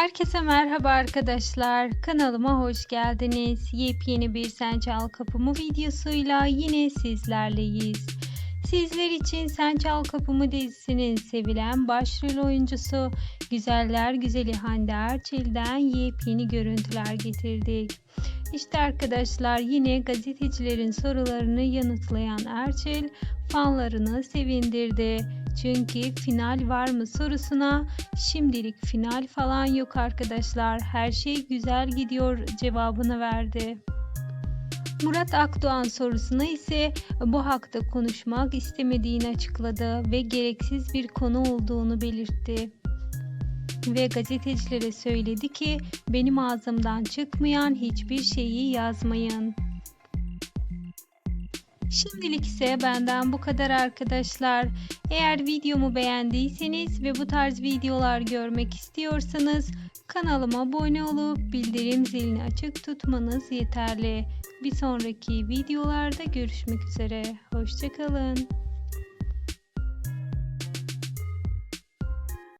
Herkese merhaba arkadaşlar. Kanalıma hoş geldiniz. Yepyeni bir Sen Çal Kapımı videosuyla yine sizlerleyiz. Sizler için Sen Çal Kapımı dizisinin sevilen başrol oyuncusu Güzeller Güzeli Hande Erçel'den yepyeni görüntüler getirdik. İşte arkadaşlar yine gazetecilerin sorularını yanıtlayan Erçel fanlarını sevindirdi. Çünkü final var mı sorusuna şimdilik final falan yok arkadaşlar. Her şey güzel gidiyor cevabını verdi. Murat Akdoğan sorusuna ise bu hakta konuşmak istemediğini açıkladı ve gereksiz bir konu olduğunu belirtti. Ve gazetecilere söyledi ki benim ağzımdan çıkmayan hiçbir şeyi yazmayın. Şimdilik ise benden bu kadar arkadaşlar. Eğer videomu beğendiyseniz ve bu tarz videolar görmek istiyorsanız kanalıma abone olup bildirim zilini açık tutmanız yeterli. Bir sonraki videolarda görüşmek üzere. Hoşçakalın.